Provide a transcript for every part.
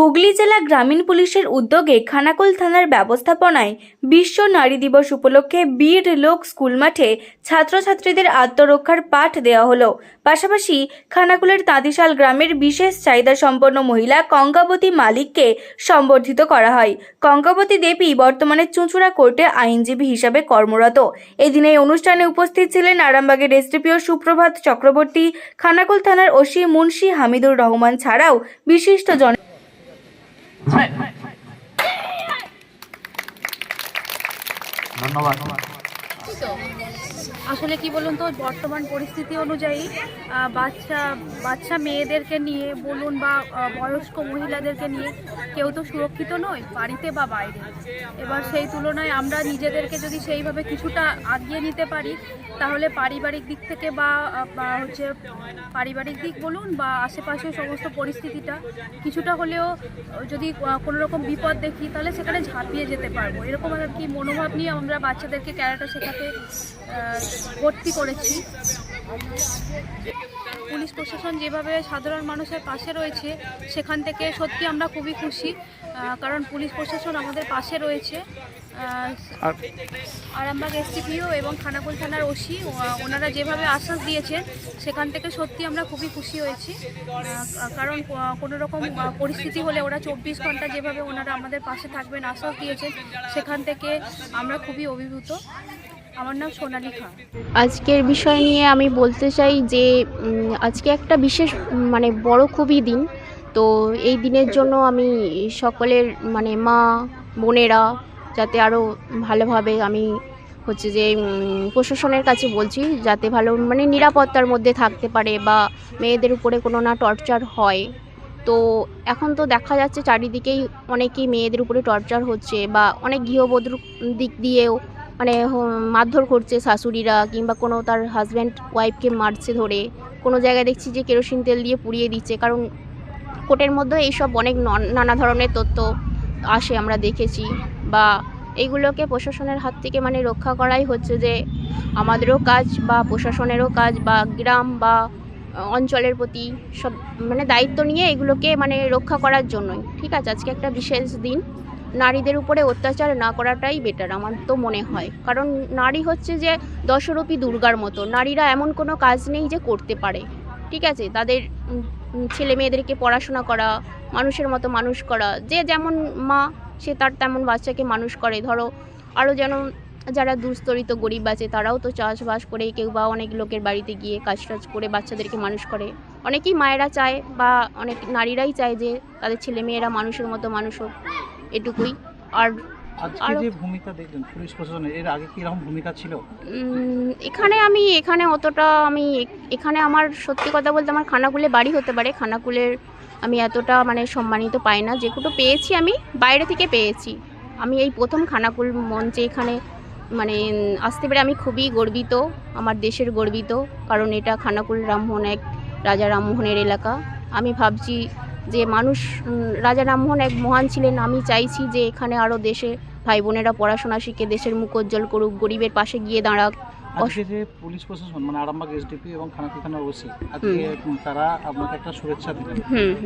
হুগলি জেলা গ্রামীণ পুলিশের উদ্যোগে খানাকুল থানার ব্যবস্থাপনায় বিশ্ব নারী দিবস উপলক্ষে বীর লোক স্কুল মাঠে ছাত্রছাত্রীদের আত্মরক্ষার পাঠ দেওয়া হলো। পাশাপাশি খানাকুলের তাঁতিশাল গ্রামের বিশেষ চাহিদা সম্পন্ন মহিলা কঙ্কাবতী মালিককে সম্বর্ধিত করা হয়। কঙ্কাবতী দেবী বর্তমানে চুঁচুড়া কোর্টে আইনজীবী হিসাবে কর্মরত। এদিন এই অনুষ্ঠানে উপস্থিত ছিলেন আরামবাগের এসডিপিও সুপ্রভাত চক্রবর্তী, খানাকুল থানার ওসি মুন্সি হামিদুর রহমান ছাড়াও বিশিষ্ট জন আসলে কি বলুন তো, বর্তমান পরিস্থিতি অনুযায়ী বাচ্চা বাচ্চা মেয়েদেরকে নিয়ে বলুন বা বয়স্ক মহিলাদেরকে নিয়ে কেউ তো সুরক্ষিত নয়, বাড়িতে বা বাইরে। এবার সেই তুলনায় আমরা নিজেদেরকে যদি সেইভাবে কিছুটা আগিয়ে নিতে পারি, তাহলে পারিবারিক দিক থেকে বা হচ্ছে পারিবারিক দিক বলুন বা আশেপাশের সমস্ত পরিস্থিতিটা কিছুটা হলেও যদি কোনো রকম বিপদ দেখি, তাহলে সেখানে ঝাঁপিয়ে যেতে পারব। এরকম আর কি মনোভাব নিয়ে আমরা বাচ্চাদেরকে ক্যারাটা শেখাতে ভর্তি করেছি। পুলিশ প্রশাসন যেভাবে সাধারণ মানুষের পাশে রয়েছে সেখান থেকে সত্যি আমরা খুবই খুশি কারণ পুলিশ প্রশাসন আমাদের পাশে রয়েছে। আরামবাগ এসটিপিও এবং খানাকুল থানার ওসি ওনারা যেভাবে আশ্বাস দিয়েছেন সেখান থেকে সত্যি আমরা খুবই খুশি হয়েছি। কারণ কোনো রকম পরিস্থিতি হলে ওরা চব্বিশ ঘণ্টা যেভাবে ওনারা আমাদের পাশে থাকবেন আশ্বাস দিয়েছেন সেখান থেকে আমরা খুবই অভিভূত। আমার নাম সোনালী খান আজকের বিষয় নিয়ে আমি বলতে চাই যে আজকে একটা বিশেষ মানে বড় খুবই দিন। তো এই দিনের জন্য আমি সকলের মানে মা, বোনেরা যাতে আরও ভালোভাবে আমি হচ্ছে যে প্রশাসনের কাছে বলছি, যাতে ভালো মানে নিরাপত্তার মধ্যে থাকতে পারে বা মেয়েদের উপরে কোনো না টর্চার হয়। তো এখন তো দেখা যাচ্ছে চারিদিকেই অনেকেই মেয়েদের উপরে টর্চার হচ্ছে বা অনেক গৃহবধূর দিক দিয়েও মানে মারধর করছে শাশুড়িরা কিংবা কোনো তার হাজব্যান্ড ওয়াইফকে মারছে ধরে। কোনো জায়গায় দেখছি যে কেরোসিন তেল দিয়ে পুড়িয়ে দিচ্ছে। কারণ কোর্টের মধ্যে এইসব অনেক নানা ধরনের তথ্য আসে আমরা দেখেছি। বা এইগুলোকে প্রশাসনের হাত থেকে মানে রক্ষা করাই হচ্ছে যে আমাদেরও কাজ বা প্রশাসনেরও কাজ বা গ্রাম বা অঞ্চলের প্রতি সব মানে দায়িত্ব নিয়ে এগুলোকে মানে রক্ষা করার জন্যই। ঠিক আছে, আজকে একটা বিশেষ দিন। নারীদের উপরে অত্যাচার না করাটাই বেটার আমার তো মনে হয়। কারণ নারী হচ্ছে যে দশরূপী দুর্গার মতো। নারীরা এমন কোনো কাজ নেই যে করতে পারে। ঠিক আছে? তাদের ছেলে মেয়েদেরকে পড়াশোনা করা, মানুষের মতো মানুষ করা, যে যেমন মা, সে তার তেমন বাচ্চাকে মানুষ করে। ধরো আরও যেন যারা দুস্তরিত গরিব আছে, তারাও তো চাষবাস করে, কেউ বা অনেক লোকের বাড়িতে গিয়ে কাজ টাজ করে বাচ্চাদেরকে মানুষ করে। অনেকেই মায়েরা চায় বা অনেক নারীরাই চায় যে তাদের ছেলে মেয়েরা মানুষের মতো মানুষ হোক। এটুকুই। আর আজকে যে ভূমিকা দেখলেন পুলিশ প্রশাসনের এর আগে কি এরকম ভূমিকা ছিল? এখানে আমি এখানে অতটা আমি এখানে আমার সত্যি কথা বলতে আমার খানাকুলে বাড়ি হতে পারে। খানাকুলের আমি এতটা মানে সম্মানিত পাই না। যেটুকু পেয়েছি আমি বাইরে থেকে পেয়েছি। আমি এই প্রথম খানাকুল মঞ্চে এখানে মানে আসতে পেরে আমি খুবই গর্বিত আমার দেশের গর্বিত। কারণ এটা খানাকুল রামমোহন এক রাজা রামমোহনের এলাকা। আমি ভাবছি যে মানুষ রাজা রামমোহন এক মহান ছিলেন। আমি চাইছি যে এখানে আরও দেশে ভাই বোনেরা পড়াশোনা শিখে দেশের মুখ উজ্জ্বল করুক, গরিবের পাশে গিয়ে দাঁড়াক। আজকে যে পুলিশ প্রশাসন মানে আরামবাগ এসডিপি এবং খানাকুল থানার ওসি আজকে তারা আপনাকে একটা শুভেচ্ছা দিলেন।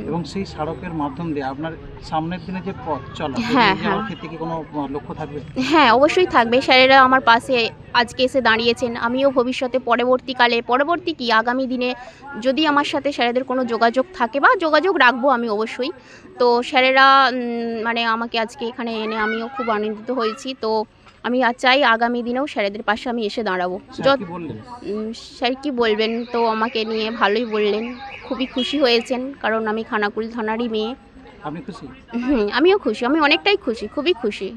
এবং সেই স্মারকের মাধ্যম দিয়ে আপনার সামনের দিনে যে পথ চলা হ্যাঁ, হ্যাঁ। ক্ষেত্রে কি কোনো লক্ষ্য থাকবে? হ্যাঁ অবশ্যই থাকবে। স্যারেরা আমার পাশে আজকে এসে দাঁড়িয়েছেন। আমিও ভবিষ্যতে পরবর্তীকালে পরবর্তী কি আগামী দিনে যদি আমার সাথে স্যারেদের কোনো যোগাযোগ থাকে বা যোগাযোগ রাখব আমি অবশ্যই। তো স্যারেরা মানে আমাকে আজকে এখানে এনে আমিও খুব আনন্দিত হয়েছি। তো আমি আর চাই আগামী দিনেও স্যারেদের পাশে আমি এসে দাঁড়াবো। স্যার যত কি স্যার কি বলবেন তো আমাকে নিয়ে ভালোই বললেন। খুবই খুশি হয়েছেন কারণ আমি খানাকুল থানারই মেয়ে। হুম আমিও খুশি আমি অনেকটাই খুশি খুবই খুশি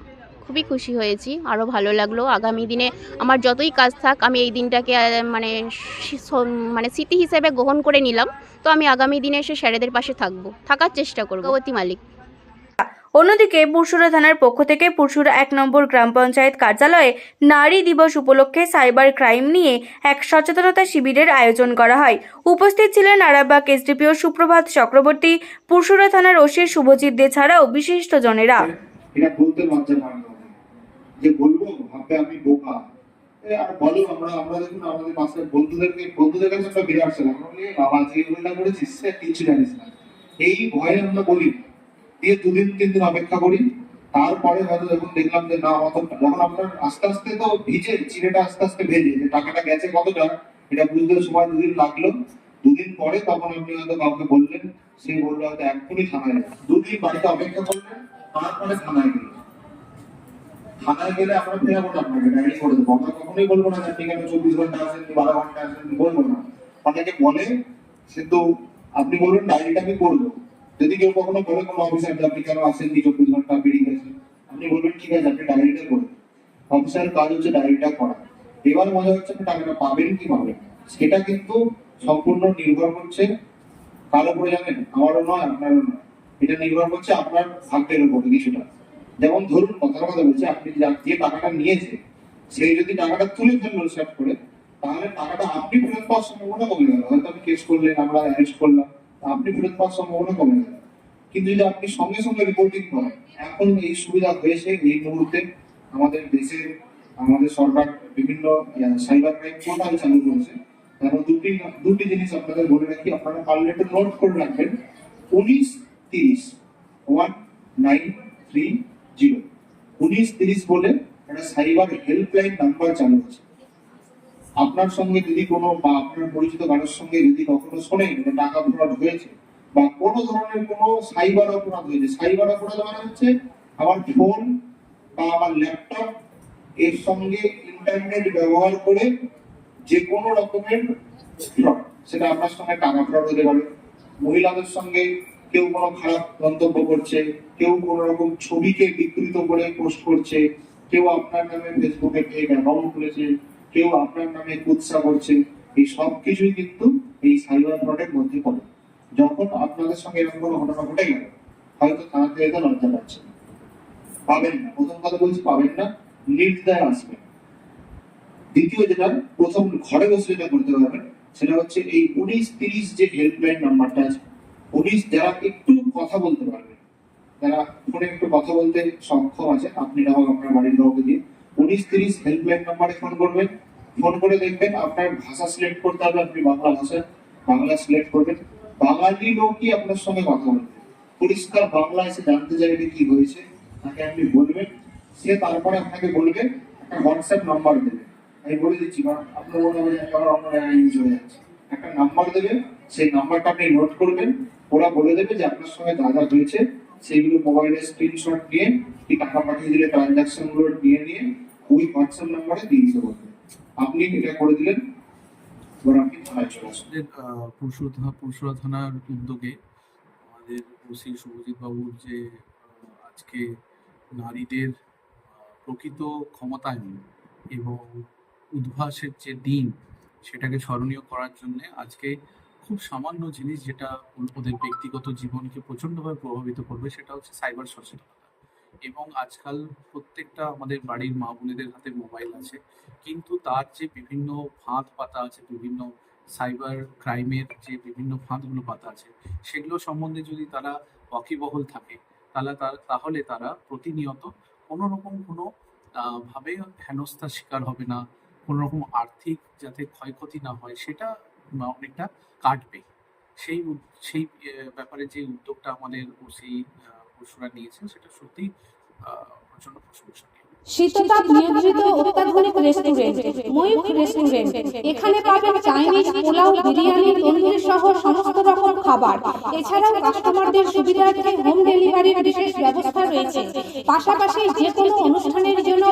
খুবই খুশি হয়েছি আরও ভালো লাগল। আগামী দিনে আমার যতই কাজ থাক আমি এই দিনটাকে মানে মানে স্মৃতি হিসেবে গ্রহণ করে নিলাম। তো আমি আগামী দিনে এসে স্যারেদের পাশে থাকব থাকার চেষ্টা করব। গতি মালিক। অন্যদিকে পুরসুরা থানার পক্ষ থেকে পুরসুরা এক নম্বর গ্রাম পঞ্চায়েত কার্যালয়ে নারী দিবস উপলক্ষে সাইবার ক্রাইম নিয়ে এক সচেতনতা শিবিরের আয়োজন করা হয়। উপস্থিত ছিলেন আরামবাগ এসডিপিও সুপ্রভাত চক্রবর্তী পুরসুরা থানার ওসি শুভজিৎ দে ছাড়াও বোকা। আর বলো, আমরা আমরা দেখুন, আমাদের বন্ধুদেরকে, বন্ধুদের কাছে আমরা বেরিয়ে আসছিলাম। আমরা বলি বাবা যে করেছিস? সে কিছু জানিস না। এই ভয়ে আমরা বলি। দিয়ে দুদিন, তিন দিন অপেক্ষা করি। তারপরে হয়তো যখন দেখলাম যে না আমার তো যখন আপনার আস্তে আস্তে তো ভিজে, চিড়েটা আস্তে আস্তে ভেজে, যে টাকাটা গেছে কতটা, এটা বুঝতে সময় দুদিন লাগল। দুদিন পরে তখন আপনি হয়তো কাউকে বললেন, সে বলল হয়তো এক্ষুনি থানায় যান। দুদিন বাড়িতে অপেক্ষা করলেন, তারপরে থানায় গেলেন। থানায় গেলে আমরা ফেরাবো না আপনাকে ডায়েরি করে দেবো। আমরা কখনোই বলব না আপনি কেন চব্বিশ ঘণ্টা আছেন বারো ঘণ্টা আছেন, বলব না। অনেকে বলে কিন্তু আপনি বলুন ডায়েরিটা আমি করব। যদি কেউ কখনো বলে কোনো অফিসার আপনি কেন আসেন কি চব্বিশ ঘণ্টা বেরিয়ে গেছেন আপনি বলবেন, ঠিক আছে, আপনি ডায়েরিটা করুন অফিসারের কাজ হচ্ছে ডায়েরিটা করা। এবার মজা হচ্ছে আপনি টাকাটা পাবেন কি পাবেন সেটা কিন্তু সম্পূর্ণ নির্ভর করছে কার উপরে জানেন? আমারও নয়, আপনারও নয়। এটা নির্ভর করছে আপনার ভাগ্যের উপরে কিছুটা যেমন ধরুন, কথার কথা বলছি, আপনি যে টাকাটা নিয়েছে, সেই যদি টাকাটা তুলে ফেলল সেট করে, তাহলে টাকাটা আপনি ফেরত পাওয়ার সম্ভাবনা কমে গেল। হয়তো আপনি কেস করলেন, আমরা অ্যারেস্ট করলাম। আপনি ফেরত পাওয়ার সম্ভাবনা কমে গেল কিন্তু যদি আপনি সঙ্গে সঙ্গে রিপোর্টিং করেন, এখন এই সুবিধা হয়েছে এই মুহূর্তে আমাদের দেশে আমাদের সরকার বিভিন্ন সাইবার ক্রাইম পোর্টাল চালু করেছে। তারপর দুটি দুটি জিনিস আপনাদের বলে রাখি, আপনারা পারলে একটু নোট করে রাখবেন। উনিশ তিরিশ ওয়ান নাইন থ্রি জিরো উনিশ তিরিশ বলে একটা সাইবার হেল্পলাইন নাম্বার চালু আছে আপনার সঙ্গে যদি কোনো বা আপনার পরিচিত কারোর সঙ্গে যদি কখনো শোনেন টাকা ফ্রড হয়েছে, বা কোনো ধরনের কোনো সাইবার অপরাধ হয়েছে, সাইবার অপরাধ মানে হচ্ছে আমার ফোন বা আমার ল্যাপটপ এর সঙ্গে ইন্টারনেট ব্যবহার করে যে কোনো রকমের ফ্রড সেটা আপনার সঙ্গে টাকা ফ্রড হতে পারে। মহিলাদের সঙ্গে কেউ কোনো খারাপ মন্তব্য করছে, কেউ কোনো রকম ছবিকে বিকৃত করে পোস্ট করছে, কেউ আপনার নামে ফেসবুকে ফেক অ্যাকাউন্ট খুলেছে কেউ আপনার নামে কুৎসা করছে এই সব কিছুই কিন্তু এই সাইবার ফ্রডের মধ্যে পড়ে। যখন আপনাদের সঙ্গে এরকম কোনো ঘটনা ঘটে গেল, হয়তো থানাতে যেতে লজ্জা পাচ্ছে। পাবেন না। প্রথম কথা বলছি, পাবেন না। নির্দ্বিধায় আসবেন দ্বিতীয় যেটা, প্রথম ঘরে বসে যেটা করতে পারবেন সেটা হচ্ছে এই উনিশ তিরিশ যে হেল্পলাইন নাম্বারটা আছে, উনিশ যারা একটু কথা বলতে পারবে, যারা ফোনে একটু কথা বলতে সক্ষম আছে, আপনি না হোক আপনার বাড়ির কাউকে দিয়ে উনিশ তিরিশ হেল্পলাইন নাম্বারে ফোন করবেন। ফোন করে দেখবেন আপনার ভাষা সিলেক্ট করতে হবে, আপনি বাংলা ভাষা বাংলা সিলেক্ট করবেন। বাঙালি লোকই আপনার সঙ্গে কথা বলবে। পরিষ্কার বাংলা এসে জানতে চাইবে কি হয়েছে, তাকে আপনি বলবেন। সে তারপরে আপনাকে বলবে, একটা হোয়াটসঅ্যাপ নাম্বার দেবে। আমি বলে দিচ্ছি আপনার মনে হবে যে আমি অন্য জায়গায় ইউজ হয়ে যাচ্ছে। একটা নাম্বার দেবে, সেই নাম্বারটা আপনি নোট করবেন। ওরা বলে দেবে যে আপনার সঙ্গে যা যা হয়েছে, সেইগুলো মোবাইলের স্ক্রিনশট নিয়ে টাকা পাঠিয়ে দিলে ট্রানজাকশনগুলো নিয়ে নিয়ে ওই হোয়াটসঅ্যাপ নাম্বারে দিয়ে দিতে বলবে আপনি এটা করে দিলেন পুরসুরা থানার উদ্যোগে আমাদের ওসি শুভজিৎ বাবুর যে আজকে নারীদের প্রকৃত ক্ষমতায়ন এবং উদ্ভাসের যে দিন, সেটাকে স্মরণীয় করার জন্য আজকে খুব সামান্য জিনিস যেটা ওদের ব্যক্তিগত জীবনকে প্রচণ্ডভাবে প্রভাবিত করবে, সেটা হচ্ছে সাইবার সচেতনতা। এবং আজকাল প্রত্যেকটা আমাদের বাড়ির মা বোনেদের হাতে মোবাইল আছে। কিন্তু তার যে বিভিন্ন ফাঁদ পাতা আছে, বিভিন্ন সাইবার ক্রাইমের যে বিভিন্ন ফাঁদগুলো পাতা আছে, সেগুলো সম্বন্ধে যদি তারা ওয়াকিবহল থাকে, তাহলে তাহলে তারা প্রতিনিয়ত কোনো রকম কোনো ভাবে হেনস্থার শিকার হবে না। কোনো রকম আর্থিক যাতে ক্ষয়ক্ষতি না হয়, সেটা অনেকটা কাটবে। সেই সেই ব্যাপারে যে উদ্যোগটা আমাদের ওসি পরশুরা নিয়েছেন সেটা সত্যি প্রচণ্ড প্রশংসনীয়। শীততাপ নিয়ন্ত্রিত অত্যাধুনিক রেস্টুরেন্ট, ময়ূখ রেস্টুরেন্ট, এখানে পাবেন চাইনিজ পোলাও, বিরিয়ানি, তন্দুরি সহ সমস্ত রকম খাবার। এছাড়াও কাস্টমারদের সুবিধার্থে হোম ডেলিভারির বিশেষ ব্যবস্থা রয়েছে। পাশাপাশি যে কোনো অনুষ্ঠানের জন্য